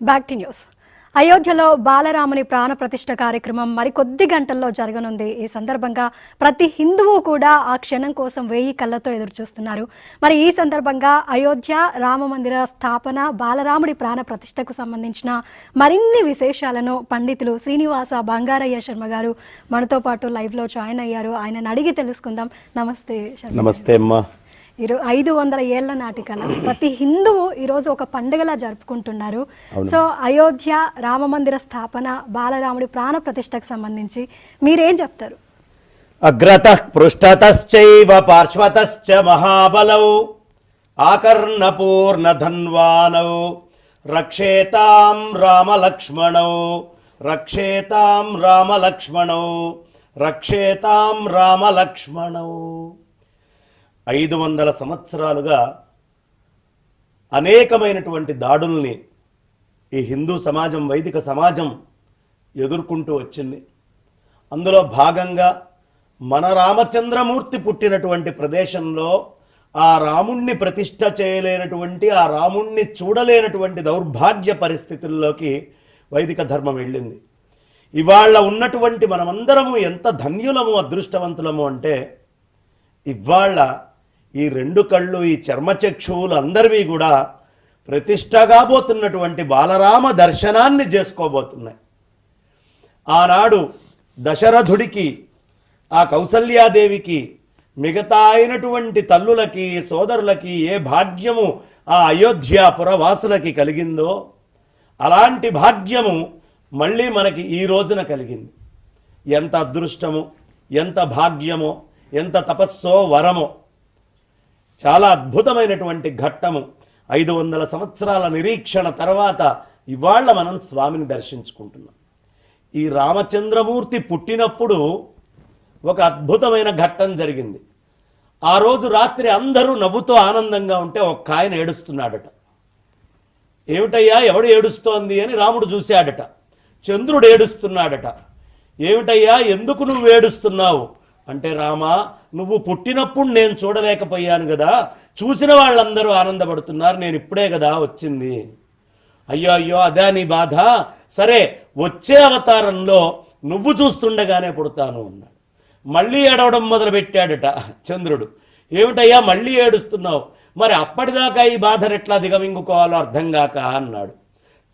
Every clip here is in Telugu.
బ్యాక్ టు న్యూస్ అయోధ్యలో బాలరాముని ప్రాణప్రతిష్ఠ కార్యక్రమం మరికొద్ది గంటల్లో జరగనుంది. ఈ సందర్భంగా ప్రతి హిందువు కూడా ఆ క్షణం కోసం వేయి కళ్ళతో ఎదురుచూస్తున్నారు మరి ఈ సందర్భంగా అయోధ్య రామ మందిర స్థాపన బాలరాముడి ప్రాణ ప్రతిష్టకు సంబంధించిన మరిన్ని విశేషాలను పండితులు శ్రీనివాస బంగారయ్య శర్మ గారు మనతో పాటు లైవ్లో జాయిన్ అయ్యారు. ఆయనను అడిగి తెలుసుకుందాం. నమస్తే నమస్తే అమ్మా. ఇరు ఐదు వందల ఏళ్ళ నాటి కళ. ప్రతి హిందువు ఈరోజు ఒక పండుగలా జరుపుకుంటున్నారు. సో అయోధ్య రామ మందిర స్థాపన బాలరాముడి ప్రాణ ప్రతిష్టకు సంబంధించి మీరేం చెప్తారు? అగ్రత పృష్ఠతశ్చైవ పార్శ్వతశ్చ మహాబలౌ ఆకర్ణపూర్ణధన్వానౌ రక్షేతాం రామలక్ష్మణౌ రక్షేతాం రామలక్ష్మణౌ రక్షేతాం రామలక్ష్మణౌ ఐదు వందల సంవత్సరాలుగా అనేకమైనటువంటి దాడుల్ని ఈ హిందూ సమాజం వైదిక సమాజం ఎదుర్కొంటూ వచ్చింది. అందులో భాగంగా మన రామచంద్రమూర్తి పుట్టినటువంటి ప్రదేశంలో ఆ రాముణ్ణి ప్రతిష్ట చేయలేనటువంటి ఆ రాముణ్ణి చూడలేనటువంటి దౌర్భాగ్య పరిస్థితుల్లోకి వైదిక ధర్మం వెళ్ళింది. ఇవాళ ఉన్నటువంటి మనమందరము ఎంత ధన్యులము అదృష్టవంతులము అంటే ఇవాళ ఈ రెండు కళ్ళు ఈ చర్మచక్షువులు అందరివి కూడా ప్రతిష్టగాబోతున్నటువంటి బాలరామ దర్శనాన్ని చేసుకోబోతున్నాయి. ఆనాడు దశరథుడికి ఆ కౌసల్యాదేవికి మిగతా అయినటువంటి తల్లులకి సోదరులకి ఏ భాగ్యము ఆ అయోధ్య పురవాసులకి కలిగిందో అలాంటి భాగ్యము మళ్ళీ మనకి ఈ రోజున కలిగింది. ఎంత అదృష్టము ఎంత భాగ్యమో ఎంత తపస్సో వరమో చాలా అద్భుతమైనటువంటి ఘట్టము. ఐదు వందల సంవత్సరాల నిరీక్షణ తర్వాత ఇవాళ మనం స్వామిని దర్శించుకుంటున్నాం. ఈ రామచంద్రమూర్తి పుట్టినప్పుడు ఒక అద్భుతమైన ఘట్టం జరిగింది. ఆ రోజు రాత్రి అందరూ నవ్వుతూ ఆనందంగా ఉంటే ఒక్క ఆయన ఏడుస్తున్నాడట. ఏమిటయ్యా ఎవడు ఏడుస్తోంది అని రాముడు చూశాడట. చంద్రుడు ఏడుస్తున్నాడట. ఏమిటయ్యా ఎందుకు నువ్వు ఏడుస్తున్నావు? అంటే రామా నువ్వు పుట్టినప్పుడు నేను చూడలేకపోయాను కదా చూసిన వాళ్ళందరూ ఆనందపడుతున్నారు నేను ఇప్పుడే కదా వచ్చింది. అయ్యో అయ్యో అదే నీ బాధ? సరే వచ్చే అవతారంలో నువ్వు చూస్తుండగానే పుడతాను అన్నాడు. మళ్ళీ ఏడవడం మొదలుపెట్టాడట చంద్రుడు. ఏమిటయ్యా మళ్ళీ ఏడుస్తున్నావు? మరి అప్పటిదాకా ఈ బాధను ఎట్లా దిగమింగుకోవాలో అర్థం కాక అన్నాడు.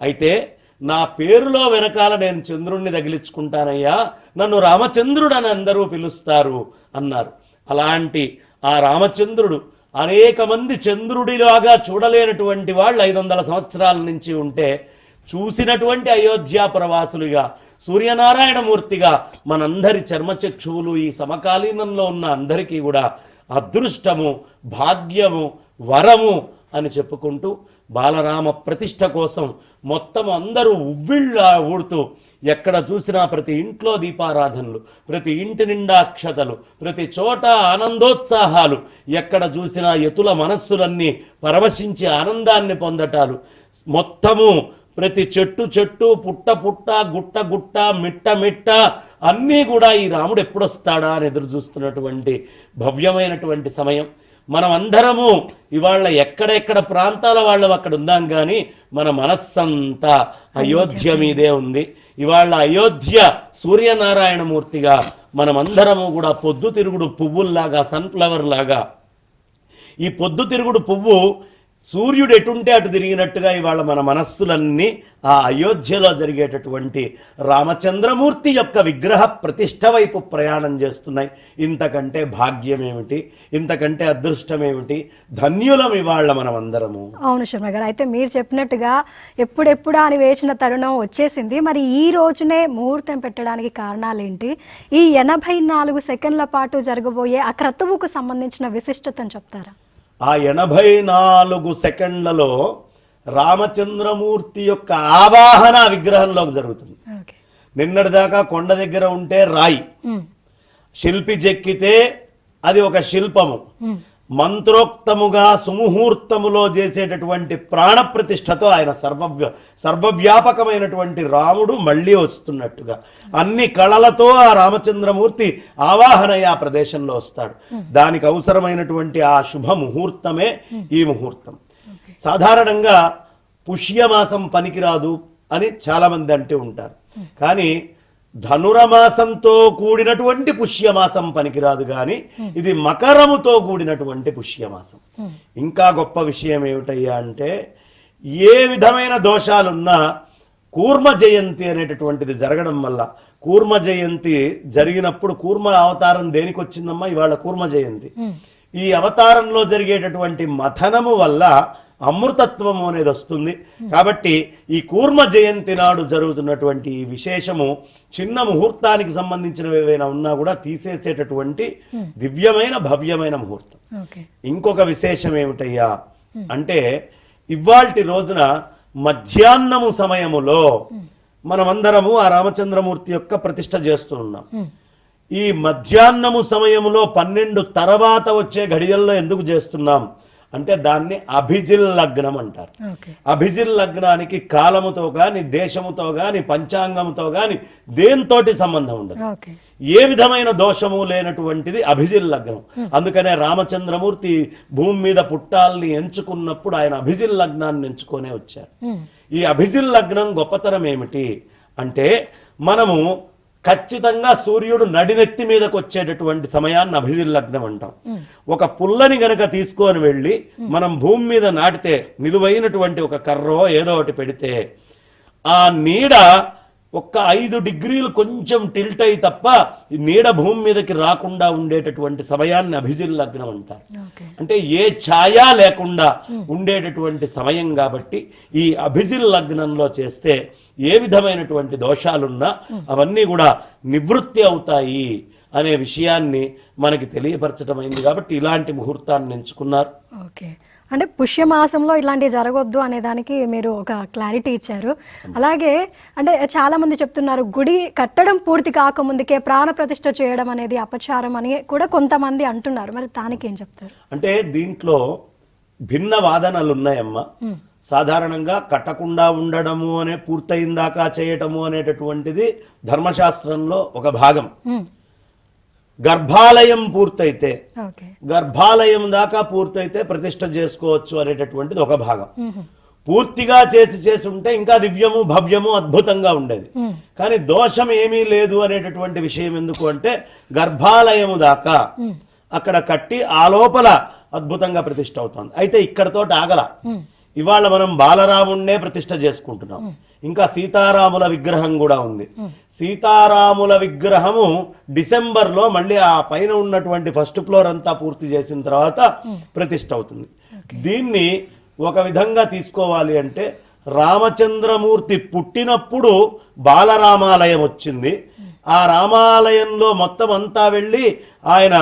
అయితే నా పేరులో వెనకాల నేను చంద్రుణ్ణి తగిలించుకుంటానయ్యా. నన్ను రామచంద్రుడు అని అందరూ పిలుస్తారు అన్నారు. అలాంటి ఆ రామచంద్రుడు అనేక మంది చంద్రుడిలాగా చూడలేనటువంటి వాళ్ళు ఐదు వందల సంవత్సరాల నుంచి ఉంటే చూసినటువంటి అయోధ్య ప్రవాసులుగా సూర్యనారాయణమూర్తిగా మనందరి చర్మచక్షువులు ఈ సమకాలీనంలో ఉన్న అందరికీ కూడా అదృష్టము భాగ్యము వరము అని చెప్పుకుంటూ బాలరామ ప్రతిష్ట కోసం మొత్తం అందరూ ఉవ్విళ్ళ ఊడుతూ ఎక్కడ చూసినా ప్రతి ఇంట్లో దీపారాధనలు ప్రతి ఇంటి నిండా అక్షతలు ప్రతి చోట ఆనందోత్సాహాలు ఎక్కడ చూసినా ఎతుల మనస్సులన్నీ పరవశించి ఆనందాన్ని పొందటాలు. మొత్తము ప్రతి చెట్టు చెట్టు పుట్ట పుట్ట గుట్ట గుట్ట మిట్ట మిట్ట అన్నీ కూడా ఈ రాముడు ఎప్పుడొస్తాడా అని ఎదురు చూస్తున్నటువంటి భవ్యమైనటువంటి సమయం. మనం అందరము ఇవాళ ఎక్కడెక్కడ ప్రాంతాల వాళ్ళు అక్కడ ఉందాం కానీ మన మనస్సంతా అయోధ్య మీదే ఉంది. ఇవాళ అయోధ్య సూర్యనారాయణమూర్తిగా మనమందరము కూడా పొద్దు తిరుగుడు పువ్వుల్లాగా సన్ఫ్లవర్ లాగా. ఈ పొద్దు తిరుగుడు పువ్వు సూర్యుడు ఎటుంటే అటు తిరిగినట్టుగా ఇవాళ మన మనస్సులన్నీ ఆ అయోధ్యలో జరిగేటటువంటి రామచంద్రమూర్తి యొక్క విగ్రహ ప్రతిష్ట వైపు ప్రయాణం చేస్తున్నాయి. ఇంతకంటే భాగ్యం ఏమిటి ఇంతకంటే అదృష్టం ఏమిటి ధన్యులం ఇవాళ మనం అందరము అవును శర్మ గారు అయితే మీరు చెప్పినట్టుగా ఎప్పుడెప్పుడా అని వేసిన తరుణం వచ్చేసింది. మరి ఈ రోజునే ముహూర్తం పెట్టడానికి కారణాలేంటి? ఈ ఎనభై నాలుగు సెకండ్ల పాటు జరగబోయే ఆ క్రతువుకు సంబంధించిన విశిష్టతను చెప్తారా? ఆ ఎనభై నాలుగు సెకండ్లలో రామచంద్రమూర్తి యొక్క ఆవాహన విగ్రహంలోకి జరుగుతుంది. నిన్నటిదాకా కొండ దగ్గర ఉంటే రాయి. శిల్పి చెక్కితే అది ఒక శిల్పము. మంత్రోక్తముగా సుముహూర్తములో చేసేటటువంటి ప్రాణప్రతిష్ఠతో ఆయన సర్వవ్య సర్వవ్యాపకమైనటువంటి రాముడు మళ్ళీ వస్తున్నట్టుగా. అన్ని కళలతో ఆ రామచంద్రమూర్తి ఆవాహనయ్య ఆ ప్రదేశంలో వస్తాడు. దానికి అవసరమైనటువంటి ఆ శుభ ముహూర్తమే ఈ ముహూర్తం. సాధారణంగా పుష్యమాసం పనికిరాదు అని చాలామంది అంటూ ఉంటారు. కానీ ధనురమాసంతో కూడినటువంటి పుష్యమాసం పనికిరాదు కానీ ఇది మకరముతో కూడినటువంటి పుష్యమాసం. ఇంకా గొప్ప విషయం ఏమిటయ్యా అంటే ఏ విధమైన దోషాలున్నా కూర్మ జయంతి అనేటటువంటిది జరగడం వల్ల కూర్మ జయంతి జరిగినప్పుడు కూర్మ అవతారం దేనికి వచ్చిందమ్మా ఇవాళ కూర్మ జయంతి. ఈ అవతారంలో జరిగేటటువంటి మథనము వల్ల అమృతత్వము అనేది వస్తుంది. కాబట్టి ఈ కూర్మ జయంతి నాడు జరుగుతున్నటువంటి ఈ విశేషము చిన్న ముహూర్తానికి సంబంధించినవి ఏవైనా ఉన్నా కూడా తీసేసేటటువంటి దివ్యమైన భవ్యమైన ముహూర్తం. ఇంకొక విశేషం ఏమిటయ్యా? అంటే ఇవాల్టి రోజున మధ్యాహ్నము సమయములో మనమందరము ఆ రామచంద్రమూర్తి యొక్క ప్రతిష్ట చేస్తూ ఉన్నాం. ఈ మధ్యాహ్నము సమయములో పన్నెండు తర్వాత వచ్చే ఘడియల్లో ఎందుకు చేస్తున్నాం? అంటే దాన్ని అభిజిల్ లగ్నం అంటారు. అభిజిల్ లగ్నానికి కాలముతో గాని దేశముతో గాని పంచాంగముతో గాని దేంతోటి సంబంధం ఉండదు. ఏ విధమైన దోషము లేనటువంటిది అభిజిల్ లగ్నం. అందుకనే రామచంద్రమూర్తి భూమి మీద పుట్టాలని ఎంచుకున్నప్పుడు ఆయన అభిజిల్ లగ్నాన్ని ఎంచుకొనే వచ్చారు. ఈ అభిజిల్ లగ్నం గొప్పతనం ఏమిటి అంటే మనము ఖచ్చితంగా సూర్యుడు నడినెత్తి మీదకు వచ్చేటటువంటి సమయాన్ని అభిధి లగ్నం అంటాం. ఒక పుల్లని గనక తీసుకొని వెళ్ళి మనం భూమి మీద నాటితే నిలువైనటువంటి ఒక కర్రో ఏదో ఒకటి పెడితే ఆ నీడ ఒక్క ఐదు డిగ్రీలు కొంచెం టిల్ట్ అయి తప్ప ఈ నీడ భూమి మీదకి రాకుండా ఉండేటటువంటి సమయాన్ని అభిజిల్ లగ్నం అంటారు. అంటే ఏ ఛాయ లేకుండా ఉండేటటువంటి సమయం కాబట్టి ఈ అభిజిల్ లగ్నంలో చేస్తే ఏ విధమైనటువంటి దోషాలున్నా అవన్నీ కూడా నివృత్తి అవుతాయి అనే విషయాన్ని మనకి తెలియపరచడమైంది కాబట్టి ఇలాంటి ముహూర్తాన్ని ఎంచుకున్నారు. ఓకే. అంటే పుష్యమాసంలో ఇలాంటివి జరగొద్దు అనే దానికి మీరు ఒక క్లారిటీ ఇచ్చారు. అలాగే అంటే చాలా మంది చెప్తున్నారు గుడి కట్టడం పూర్తి కాకముందుకే ప్రాణ ప్రతిష్ఠ చేయడం అనేది అపచారం అని కూడా కొంతమంది అంటున్నారు. మరి దానికి ఏం చెప్తారు? అంటే దీంట్లో భిన్న వాదనలు ఉన్నాయమ్మా సాధారణంగా కట్టకుండా ఉండడము అనే పూర్తయిందాకా చేయటము అనేటటువంటిది ధర్మశాస్త్రంలో ఒక భాగం. గర్భాలయం పూర్తయితే గర్భాలయం దాకా పూర్తయితే ప్రతిష్ట చేసుకోవచ్చు అనేటటువంటిది ఒక భాగం. పూర్తిగా చేసి చేసి ఉంటే ఇంకా దివ్యము భవ్యము అద్భుతంగా ఉండేది. కానీ దోషం ఏమీ లేదు అనేటటువంటి విషయం ఎందుకు అంటే గర్భాలయము దాకా అక్కడ కట్టి ఆ లోపల అద్భుతంగా ప్రతిష్ట అవుతుంది. అయితే ఇక్కడతో ఆగల. ఇవాళ మనం బాలరాముణ్ణే ప్రతిష్ట చేసుకుంటున్నాం. ఇంకా సీతారాముల విగ్రహం కూడా ఉంది. సీతారాముల విగ్రహము డిసెంబర్లో మళ్ళీ ఆ పైన ఉన్నటువంటి ఫస్ట్ ఫ్లోర్ అంతా పూర్తి చేసిన తర్వాత ప్రతిష్ట అవుతుంది. దీన్ని ఒక విధంగా తీసుకోవాలి అంటే రామచంద్రమూర్తి పుట్టినప్పుడు బాలరామాలయం వచ్చింది. ఆ రామాలయంలో మొత్తం అంతా వెళ్ళి ఆయన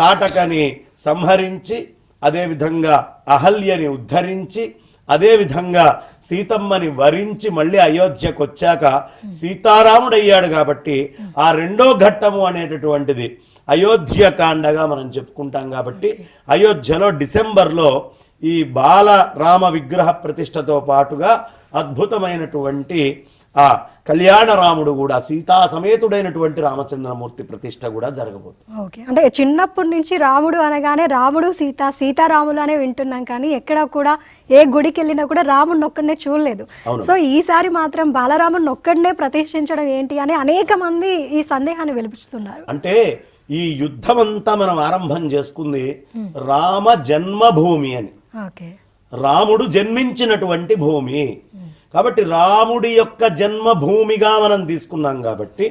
తాటకని సంహరించి అదేవిధంగా అహల్యని ఉద్ధరించి అదేవిధంగా సీతమ్మని వరించి మళ్ళీ అయోధ్యకు వచ్చాక సీతారాముడయ్యాడు కాబట్టి ఆ రెండో ఘట్టము అనేటటువంటిది అయోధ్య కాండగా మనం చెప్పుకుంటాం కాబట్టి అయోధ్యలో డిసెంబర్లో ఈ బాలరామ విగ్రహ ప్రతిష్టతో పాటుగా అద్భుతమైనటువంటి ఆ కళ్యాణ రాముడు కూడా సీతా సమేతుడైనటువంటి రామచంద్రమూర్తి ప్రతిష్ట కూడా జరగబోతుంది. ఓకే. అంటే చిన్నప్పటి నుంచి రాముడు అనగానే రాముడు సీత సీతారాములు అనే వింటున్నాం కానీ ఎక్కడ కూడా ఏ గుడికి వెళ్ళినా కూడా రాముడిని ఒక్కడనే చూడలేదు. సో ఈసారి మాత్రం బాలరాముడిని ఒక్కడనే ప్రతిష్ఠించడం ఏంటి అని అనేక మంది ఈ సందేహాన్ని వెలిపిస్తున్నారు. అంటే ఈ యుద్ధం అంతా మనం ఆరంభం చేసుకుంది రామ జన్మభూమి అని. ఓకే. రాముడు జన్మించినటువంటి భూమి. కాబట్టి రాముడి యొక్క జన్మభూమిగా మనం తీసుకున్నాం కాబట్టి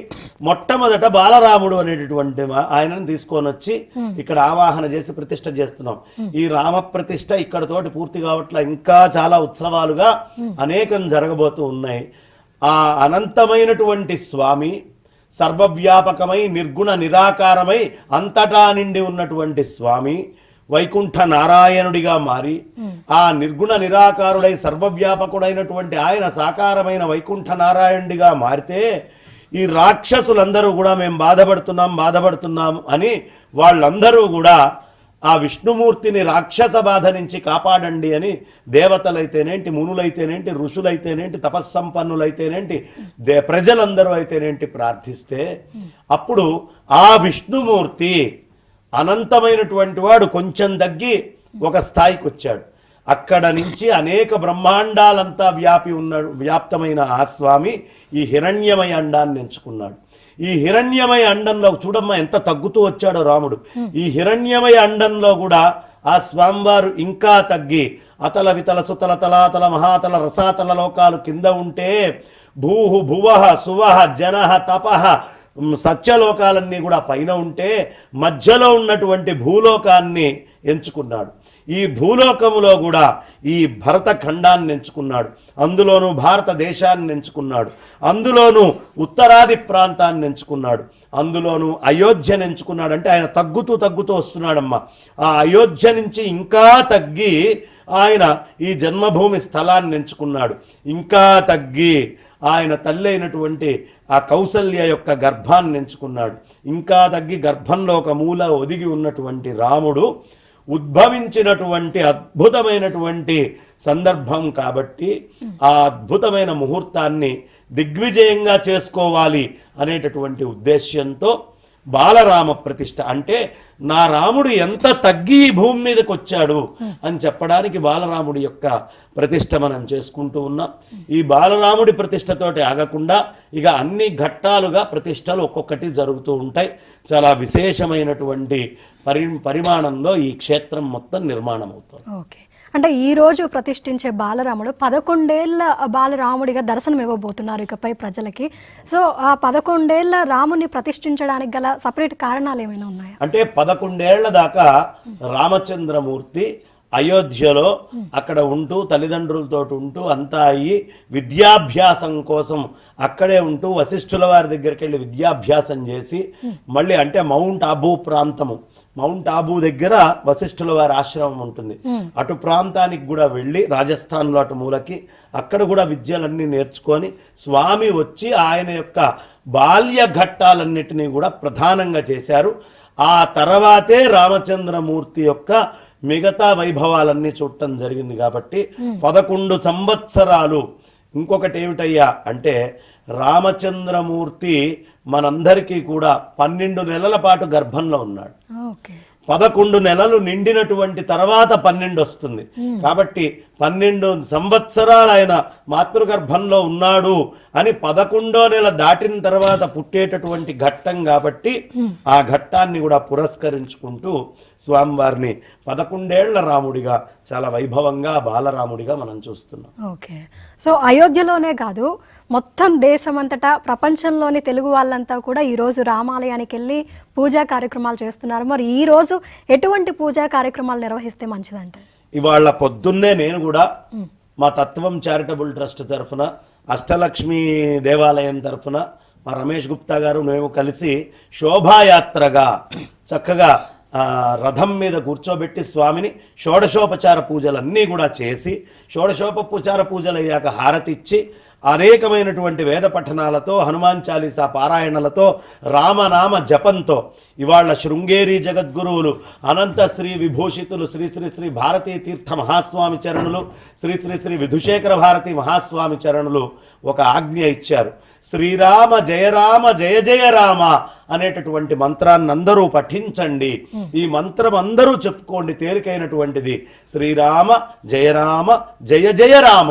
మొట్టమొదట బాలరాముడు అనేటటువంటి ఆయనను తీసుకొని వచ్చి ఇక్కడ ఆవాహన చేసి ప్రతిష్ట చేస్తున్నాం. ఈ రామ ప్రతిష్ట ఇక్కడతోటి పూర్తి కావట్ల ఇంకా చాలా ఉత్సవాలుగా అనేకం జరగబోతూ ఉన్నాయి. ఆ అనంతమైనటువంటి స్వామి సర్వవ్యాపకమై నిర్గుణ నిరాకారమై అంతటా నిండి ఉన్నటువంటి స్వామి వైకుంఠ నారాయణుడిగా మారి ఆ నిర్గుణ నిరాకారుడై సర్వవ్యాపకుడైనటువంటి ఆయన సాకారమైన వైకుంఠ నారాయణుడిగా మారితే ఈ రాక్షసులందరూ కూడా మేము బాధపడుతున్నాం బాధపడుతున్నాం అని వాళ్ళందరూ కూడా ఆ విష్ణుమూర్తిని రాక్షస బాధ నుంచి కాపాడండి అని దేవతలైతేనేంటి మునులైతేనేంటి ఋషులైతేనేంటి తపస్సంపన్నులైతేనేంటి దే ప్రజలందరూ అయితేనేంటి ప్రార్థిస్తే అప్పుడు ఆ విష్ణుమూర్తి అనంతమైనటువంటి వాడు కొంచెం తగ్గి ఒక స్థాయికి వచ్చాడు అక్కడ నుంచి అనేక బ్రహ్మాండాలంతా వ్యాపి ఉన్నాడు వ్యాప్తమైన ఆ స్వామి ఈ హిరణ్యమయ అండాన్ని ఎంచుకున్నాడు. ఈ హిరణ్యమయ అండంలో చూడమ్మా ఎంత తగ్గుతూ వచ్చాడో రాముడు. ఈ హిరణ్యమయ అండంలో కూడా ఆ స్వామివారు ఇంకా తగ్గి అతల వితల సుతల తలాతల మహాతల రసాతల లోకాలు కింద ఉంటే భూహు భువః సువహ జన తపః సత్యలోకాలన్నీ కూడా పైన ఉంటే మధ్యలో ఉన్నటువంటి భూలోకాన్ని ఎంచుకున్నాడు. ఈ భూలోకములో కూడా ఈ భరత ఖండాన్ని ఎంచుకున్నాడు. అందులోనూ భారతదేశాన్ని ఎంచుకున్నాడు. అందులోనూ ఉత్తరాది ప్రాంతాన్ని ఎంచుకున్నాడు. అందులోనూ అయోధ్యను ఎంచుకున్నాడు. అంటే ఆయన తగ్గుతూ తగ్గుతూ వస్తున్నాడమ్మా. ఆ అయోధ్య నుంచి ఇంకా తగ్గి ఆయన ఈ జన్మభూమి స్థలాన్ని ఎంచుకున్నాడు. ఇంకా తగ్గి ఆయన తల్లి అయినటువంటి ఆ కౌసల్య యొక్క గర్భాన్ని ఎంచుకున్నాడు. ఇంకా తగ్గి గర్భంలో ఒక మూల ఒదిగి ఉన్నటువంటి రాముడు ఉద్భవించినటువంటి అద్భుతమైనటువంటి సందర్భం కాబట్టి ఆ అద్భుతమైన ముహూర్తాన్ని దిగ్విజయంగా చేసుకోవాలి అనేటటువంటి ఉద్దేశ్యంతో బాలరామ ప్రతిష్ఠ అంటే నా రాముడు ఎంత తగ్గి భూమి మీదకి వచ్చాడు అని చెప్పడానికి బాలరాముడి యొక్క ప్రతిష్ట మనం చేసుకుంటూ ఉన్నాం. ఈ బాలరాముడి ప్రతిష్టతోటి ఆగకుండా ఇక అన్ని ఘట్టాలుగా ప్రతిష్టలు ఒక్కొక్కటి జరుగుతూ ఉంటాయి. చాలా విశేషమైనటువంటి పరి పరిమాణంలో ఈ క్షేత్రం మొత్తం నిర్మాణం అవుతుంది ఓకే. అంటే ఈ రోజు ప్రతిష్ఠించే బాలరాముడు పదకొండేళ్ళ బాలరాముడిగా దర్శనం ఇవ్వబోతున్నారు ఇకపై ప్రజలకి. సో ఆ పదకొండేళ్ళ రాముని ప్రతిష్ఠించడానికి గల సపరేట్ కారణాలు ఏమైనా ఉన్నాయా? అంటే పదకొండేళ్ళ దాకా రామచంద్రమూర్తి అయోధ్యలో అక్కడ ఉంటూ తల్లిదండ్రులతో ఉంటూ అంతా అయ్యి విద్యాభ్యాసం కోసం అక్కడే ఉంటూ వశిష్ఠుల వారి దగ్గరికి వెళ్ళి విద్యాభ్యాసం చేసి మళ్ళీ అంటే మౌంట్ అబూ ప్రాంతము మౌంట్ ఆబూ దగ్గర వశిష్ఠుల వారి ఆశ్రమం ఉంటుంది. అటు ప్రాంతానికి కూడా వెళ్ళి రాజస్థాన్లో అటు మూలకి అక్కడ కూడా విద్యలన్నీ నేర్చుకొని స్వామి వచ్చి ఆయన యొక్క బాల్య ఘట్టాలన్నిటినీ కూడా ప్రధానంగా చేశారు. ఆ తర్వాతే రామచంద్రమూర్తి యొక్క మిగతా వైభవాలన్నీ చూడటం జరిగింది కాబట్టి పదకొండు సంవత్సరాలు. ఇంకొకటి ఏమిటయ్యా అంటే రామచంద్రమూర్తి మనందరికీ కూడా పన్నెండు నెలల పాటు గర్భంలో ఉన్నాడు. పదకొండు నెలలు నిండినటువంటి తర్వాత పన్నెండు వస్తుంది. కాబట్టి పన్నెండు సంవత్సరాలు ఆయన మాతృగర్భంలో ఉన్నాడు అని పదకొండో నెల దాటిన తర్వాత పుట్టేటటువంటి ఘట్టం కాబట్టి ఆ ఘట్టాన్ని కూడా పురస్కరించుకుంటూ స్వామివారిని పదకొండేళ్ళ రాముడిగా చాలా వైభవంగా బాలరాముడిగా మనం చూస్తున్నాం. ఓకే. సో అయోధ్యలోనే కాదు మొత్తం దేశమంతటా ప్రపంచంలోని తెలుగు వాళ్ళంతా కూడా ఈరోజు రామాలయానికి వెళ్ళి పూజా కార్యక్రమాలు చేస్తున్నారు. మరి ఈ రోజు ఎటువంటి పూజా కార్యక్రమాలు నిర్వహిస్తే మంచిదంటే ఇవాళ పొద్దున్నే నేను కూడా మా తత్వం చారిటబుల్ ట్రస్ట్ తరఫున అష్టలక్ష్మి దేవాలయం తరఫున మా రమేష్ గుప్తా గారు మేము కలిసి శోభాయాత్రగా చక్కగా రథం మీద కూర్చోబెట్టి స్వామిని షోడశోపచార పూజలన్నీ కూడా చేసి షోడశోపచార పూజలు అయ్యాక హారతిచ్చి అనేకమైనటువంటి వేద పఠనాలతో హనుమాన్ చాలీసా పారాయణలతో రామనామ జపంతో ఇవాళ శృంగేరి జగద్గురువులు అనంత శ్రీ విభూషితులు శ్రీ శ్రీ శ్రీ భారతీ తీర్థ మహాస్వామి చరణులు శ్రీ శ్రీ శ్రీ విధుశేఖర భారతి మహాస్వామి చరణులు ఒక ఆజ్ఞ ఇచ్చారు. శ్రీరామ జయరామ జయ జయ రామ అనేటటువంటి మంత్రాన్ని అందరూ పఠించండి. ఈ మంత్రం అందరూ చెప్పుకోండి తేలికైనటువంటిది. శ్రీరామ జయరామ జయ జయ రామ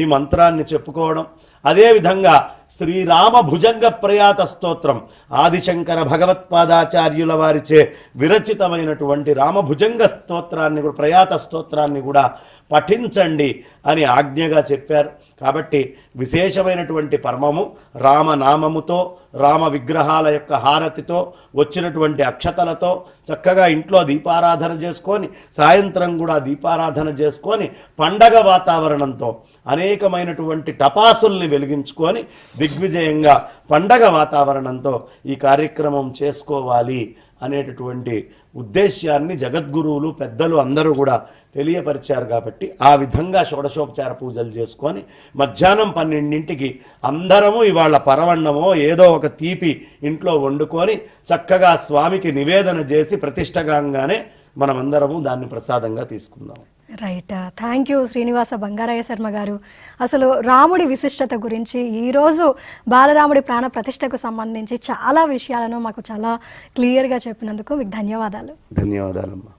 ఈ మంత్రాన్ని చెప్పుకోవడం అదేవిధంగా శ్రీరామ భుజంగ ప్రయాత స్తోత్రం ఆదిశంకర భగవత్పాదాచార్యుల వారిచే విరచితమైనటువంటి రామభుజంగ స్తోత్రాన్ని కూడా ప్రయాత స్తోత్రాన్ని కూడా పఠించండి అని ఆజ్ఞగా చెప్పారు. కాబట్టి విశేషమైనటువంటి పర్మము రామనామముతో రామ విగ్రహాల యొక్క హారతితో వచ్చినటువంటి అక్షతలతో చక్కగా ఇంట్లో దీపారాధన చేసుకొని సాయంత్రం కూడా దీపారాధన చేసుకొని పండగ వాతావరణంతో అనేకమైనటువంటి టపాసుల్ని వెలిగించుకొని దిగ్విజయంగా పండగ వాతావరణంతో ఈ కార్యక్రమం చేసుకోవాలి అనేటటువంటి ఉద్దేశ్యాన్ని జగద్గురువులు పెద్దలు అందరూ కూడా తెలియపరిచారు కాబట్టి ఆ విధంగా షోడశోపచార పూజలు చేసుకొని మధ్యాహ్నం పన్నెండింటికి అందరము ఇవాళ పరవన్నమో ఏదో ఒక తీపి ఇంట్లో వండుకొని చక్కగా స్వామికి నివేదన చేసి ప్రతిష్టగాంగానే మనమందరము దాన్ని ప్రసాదంగా తీసుకుందాం. Right. Thank you Srinivasa Bangarayya Sharma గారు. అసలు రాముడి విశిష్టత గురించి ఈరోజు బాలరాముడి ప్రాణ ప్రతిష్టకు సంబంధించి చాలా విషయాలను మాకు చాలా క్లియర్గా చెప్పినందుకు మీకు ధన్యవాదాలు. ధన్యవాదాలమ్మా.